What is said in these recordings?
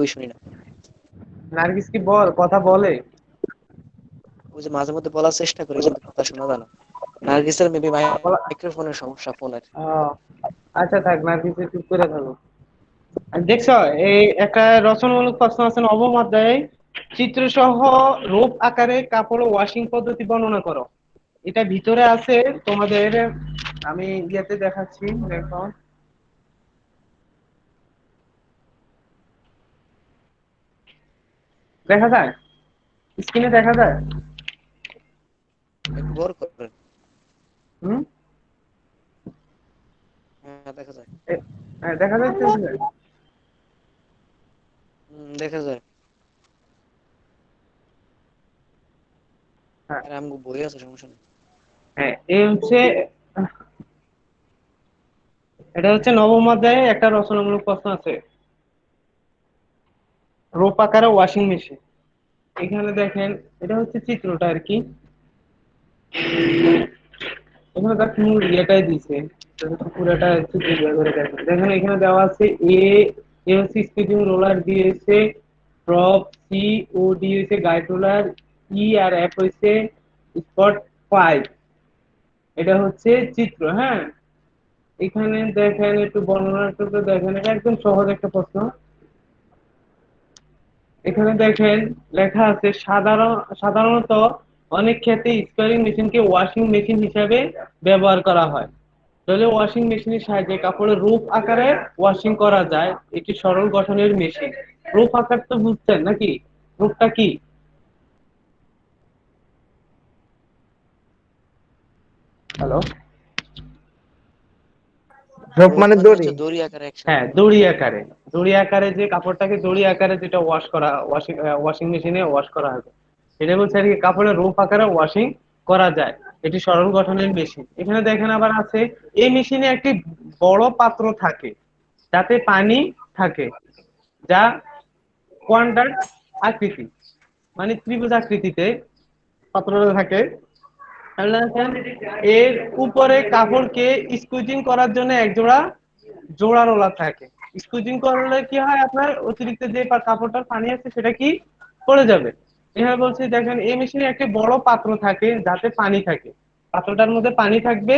ওই শুনি না। নার্গিস কি বল কথা বলে? ওই যে মাঝে মধ্যে বলার চেষ্টা করে কিন্তু কথা শোনা যায় না। নার্গিসের মেবি মাইক্রোফোনের সমস্যা ফোনের আচ্ছা থাক নার্গিস চুপ করে থাকো দেখছ এই একটা রচনামূলক প্রশ্ন আছে নবম অধ্যায়ে চিত্রসহ রূপ আকারে কাপড় ওয়াশিং পদ্ধতি বর্ণনা করো। এটা ভিতরে আছে তোমাদের আমি ইয়েতে দেখাচ্ছি দেখো। দেখা যায়? স্ক্রিনে দেখা যায়? একটু বড় করেন হুম? হ্যাঁ দেখা যায়। হ্যাঁ, দেখা যাচ্ছে হুম, দেখা যায়। হ্যাঁ। আমগো বই আছে সমস্যা নেই। হ্যাঁ এই হচ্ছে এটা হচ্ছে নবম অধ্যায়ে একটা রচনামূলক প্রশ্ন আছে। রূপ আকারে ওয়াশিং মেশিন এখানে দেখেন, এটা হচ্ছে চিত্রটা আর কি। এখানে তার মূল ইয়েটাই দিছে। পুরোটা চিত্র করে দেখেন। এখানে দেওয়া আছে এ এ হচ্ছে স্পিডিং রোলার দিয়েছে ড্রপ সি ও ডি হচ্ছে গাইড রোলার ই আর এফ হচ্ছে স্পট ফাইভ এটা হচ্ছে চিত্র হ্যাঁ? এখানে দেখেন, একটু বর্ণনা একটু দেখেন, এটা একদম সহজ একটা প্রশ্ন। এখানে দেখেন লেখা আছে, সাধারণ, সাধারণত অনেক ক্ষেত্রে স্পারিং মেশিনকে ওয়াশিং মেশিন হিসাবে ব্যবহার করা হয়। তাহলে ওয়াশিং মেশিনের সাহায্যে কাপড়ের রূপ আকারে ওয়াশিং করা যায় এটি সরল গঠনের মেশিন রূপ আকার তো বুঝছেন নাকি? রূপটা কি? হ্যালো রোপ মানে দড়ি। দড়ি আকারে হ্যাঁ দড়ি আকারে। দড়ি আকারে যে কাপড়টাকে দড়ি আকারে যেটা ওয়াশ করা ওয়াশিং ওয়াশিং মেশিনে ওয়াশ করা হবে। এটা বলছে আর কি কাপড়ের রূপ আকারে ওয়াশিং করা যায়। এটি সরল গঠনের মেশিন এখানে দেখেন আবার আছে এই মেশিনে একটি বড় পাত্র থাকে যাতে পানি থাকে যা কোয়ান্টার আকৃতি মানে ত্রিভুজ আকৃতিতে পাত্রটা থাকে। এর উপরে কাপড়কে স্কুইজিং করার জন্য এক জোড়া রোলার থাকে। স্কুইজিং করলে কি হয় আপনার? অতিরিক্ত যে কাপড়টার পানি আছে, সেটা কি পড়ে যাবে। এখানে বলছি, দেখেন, এই মেশিনে একটি বড় পাত্র থাকে যাতে পানি থাকে। পাত্রটার মধ্যে পানি থাকবে।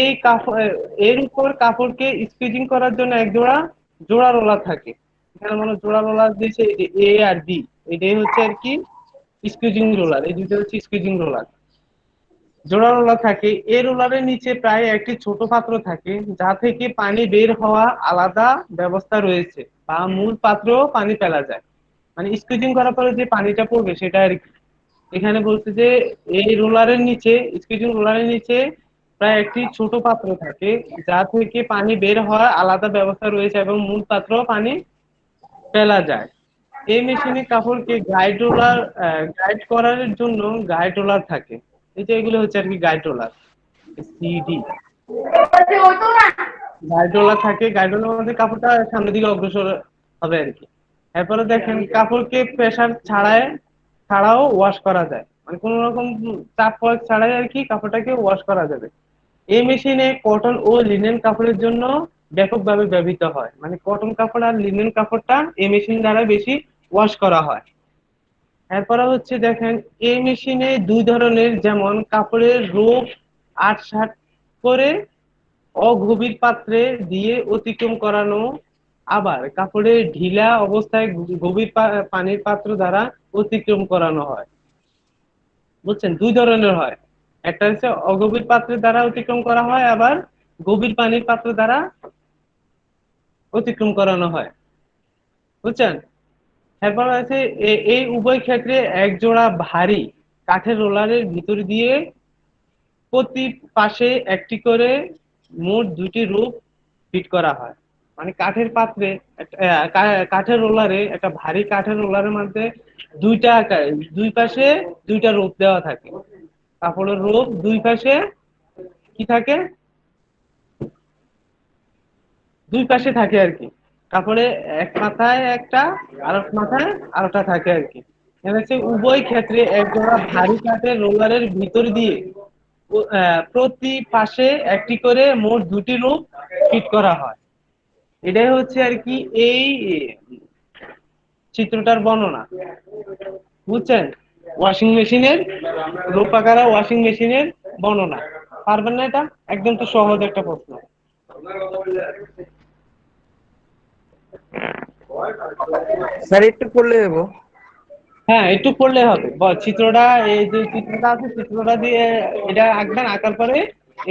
এই কাপড় এর উপর কাপড়কে স্কুইজিং করার জন্য এক জোড়া জোড়া রোলার থাকে। এখানে মানে জোড়া রোলার দিয়েছে এ আর বি। এটাই হচ্ছে আর কি স্কুইজিং রোলার। এই দুটো হচ্ছে স্কুইজিং রোলার। জোড়া রোলার থাকে। এই রোলারের নিচে প্রায় একটি ছোট পাত্র থাকে, যা থেকে পানি বের হওয়া আলাদা ব্যবস্থা রয়েছে বা মূল পাত্রেও পানি ফেলা যায়। মানে স্কুইজিং করার পরে যে পানিটা পড়বে সেটা আর কি। এখানে বলছে যে, এই রোলারের নিচে স্কুইজিং রোলারের নিচে প্রায় একটি ছোট পাত্র থাকে, যা থেকে পানি বের হওয়ার আলাদা ব্যবস্থা রয়েছে এবং মূল পাত্র পানি ফেলা যায়। এই মেশিনে কাপড়কে গাইড রোলার গাইড করার জন্য গাইড রোলার থাকে। এই যে এগুলো হচ্ছে আর কি গাইড সিডি গাইড রোলার থাকে গাইড রোলার মধ্যে কাপড়টা সামনের দিকে অগ্রসর হবে আর কি। এরপরে দেখেন কাপড়কে প্রেসার ছাড়ায় ছাড়াও ওয়াশ করা যায়। মানে কোনো রকম চাপ প্রয়োগ ছাড়াই আর কি কাপড়টাকে ওয়াশ করা যাবে। এই মেশিনে কটন ও লিনেন কাপড়ের জন্য ব্যাপকভাবে ব্যবহৃত হয়। মানে কটন কাপড় আর লিনেন কাপড়টা এই মেশিন দ্বারা বেশি ওয়াশ করা হয়। এরপরে হচ্ছে দেখেন, এই মেশিনে দুই ধরনের, যেমন কাপড়ের রোগ আট ষাট করে অগভীর পাত্রে দিয়ে অতিক্রম করানো, আবার কাপড়ের ঢিলা অবস্থায় গভীর পানির পাত্র দ্বারা অতিক্রম করানো হয়। বুঝছেন? দুই ধরনের হয়। একটা হচ্ছে অগভীর পাত্রের দ্বারা অতিক্রম করা হয়, আবার গভীর পানির পাত্র দ্বারা অতিক্রম করানো হয়। বুঝছেন? এরপর আছে এই উভয় ক্ষেত্রে এক জোড়া ভারী কাঠের রোলারের ভিতর দিয়ে প্রতি পাশে একটি করে মোট দুটি রূপ ফিট করা হয়। মানে কাঠের পাত্রে কাঠের রোলারে, একটা ভারী কাঠের রোলারের মধ্যে দুইটা দুই পাশে দুইটা রূপ দেওয়া থাকে। কাপড়ের রূপ দুই পাশে কি থাকে? দুই পাশে থাকে আর কি। কাপড়ে এক মাথায় একটা আর এক মাথায় আরেকটা থাকে আর কি। হচ্ছে উভয় ক্ষেত্রে এক জোড়া ভারী কাঠের রোলারের ভিতর দিয়ে প্রতি পাশে একটি করে মোট দুটি রূপ ফিট করা হয়। এটাই হচ্ছে আর কি এই চিত্রটার বর্ণনা। বুঝছেন? ওয়াশিং মেশিনের রূপ আকারে ওয়াশিং মেশিনের বর্ণনা। পারবেন না এটা? একদম তো সহজ একটা প্রশ্ন। স্যার একটু করলে দেবো। হ্যাঁ একটু পড়লে হবে। চিত্রটা এই যে চিত্রটা আছে চিত্রটা দিয়ে এটা আঁকবেন আঁকার পরে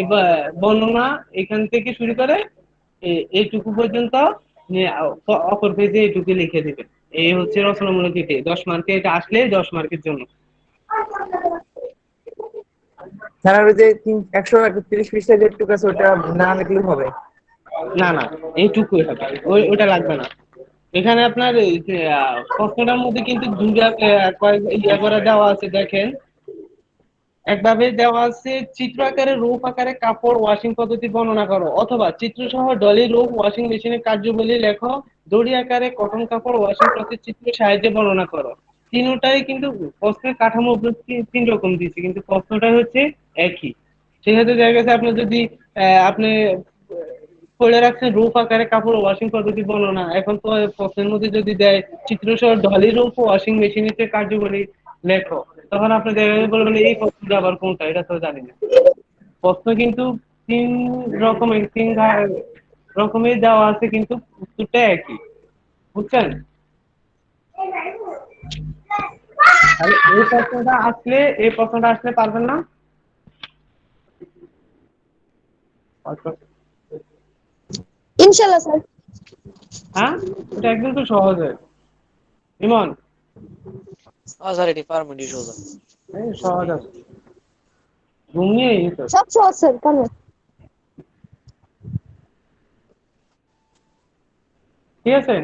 এবার বর্ণনা এখান থেকে শুরু করে এইটুকু পর্যন্ত অপর পেজে এইটুকু লিখে দিবেন। এই হচ্ছে রচনামূলক ইতি দশ মার্কে এটা আসলে দশ মার্কের জন্য। স্যার ওই যে একশো তিরিশ পৃষ্ঠা যেটুকু আছে ওটা না লিখলেও হবে? না না এইটুকুই হবে। ওই ওটা লাগবে না। এখানে আপনার প্রশ্নটার মধ্যে কিন্তু দেওয়া আছে, দেখেন। একভাবে দেওয়া আছে, চিত্র আকারে, রূপ আকারে কাপড় ওয়াশিং পদ্ধতি বর্ণনা করো। অথবা চিত্র সহ ডলি রূপ ওয়াশিং মেশিনের কার্যবলী লেখো, দড়ি আকারে কটন কাপড় ওয়াশিং প্রসেস চিত্র সাহায্যে বর্ণনা করো। তিনটাই কিন্তু প্রশ্নের কাঠামো তিন- রকম দিয়েছে, কিন্তু প্রশ্নটা হচ্ছে একই। সেক্ষেত্রে দেখা গেছে, আপনি যদি আপনি পড়ে রাখছেন রূপ আকারে কাপড় ওয়াশিং পদ্ধতি বলো না এখন তো প্রশ্নের মধ্যে যদি দেয় চিত্র সহ ডলি রূপ ওয়াশিং মেশিনের কার্যকরী লেখো তখন আপনি বলবেন, এই প্রশ্নটা আবার কোনটা? এটা তো জানি না। প্রশ্ন কিন্তু তিন রকমের তিন রকমের দেওয়া আছে, কিন্তু উত্তরটা একই। বুঝছেন? এই প্রশ্নটা আসলে, এই প্রশ্নটা আসলে পারবেন না? ইনশাল্লাহ স্যার। হ্যাঁ? এটা একদম তো সহজ হয়। ইমন? হ্যাঁ স্যার এটি পারবেন এটি সোজা এই সহজ আছে। ঘুমিয়ে তো। সব সহজ স্যার কেন? ঠিক আছে?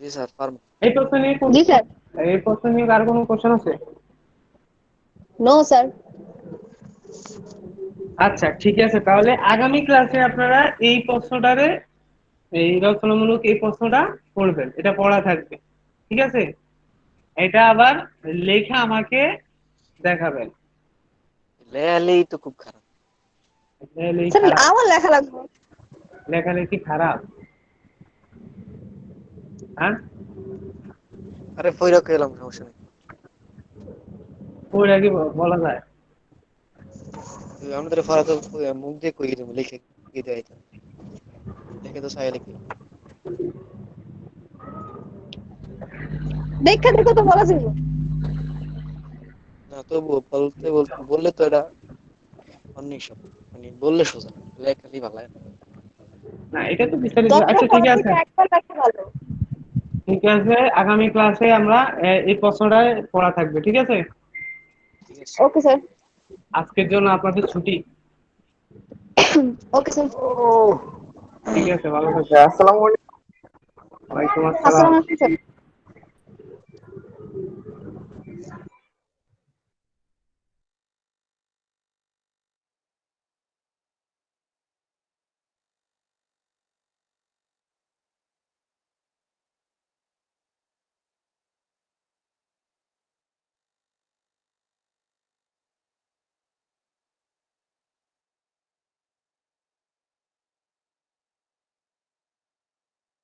জি স্যার পারবেন এই প্রশ্ন নিয়ে কোন- জি স্যার। এই প্রশ্ন নিয়ে আর কোনো কোশ্চেন আছে? No sir. আচ্ছা ঠিক আছে। তাহলে আগামী ক্লাসে আপনারা এই প্রশ্নটারে এই রচনামূলক এই প্রশ্নটা পড়বেন। এটা পড়া থাকবে। ঠিক আছে? এটা আবার লেখা আমাকে দেখাবেন। লেয়ালেই তো খুব খারাপ। লেখালেখি খারাপ। আমার লেখা লাগবে। লেখালেখি খারাপ। হ্যাঁ? আরে ফইরা এলাম সমস্যা নেই। ওইটা কি ব- বলা যায়। আমাদের ফারা তো মুখ দিয়ে কই দেবো লিখে কি দেয় লিখে তো সাই লিখি। দেখা দেখো তো বলা যাবে। না তবু বলতে বলতে বললে তো এটা অনেক সব মানে বললে সোজা লেখালি ভালো না। না এটা তো বিস্তারিত আচ্ছা ঠিক আছে। একবার লেখা ভালো। ঠিক আছে আগামী ক্লাসে আমরা এই প্রশ্নটা পড়া থাকবে ঠিক আছে? ঠিক আছে। Okay sir. আজকের জন্য আপনাদের ছুটি। Okay sir. ঠিক আছে ভালো থাকবেন। আসসালামু আলাইকুম। ওয়ালাইকুম আসসালাম। আলাইকুম স্যার।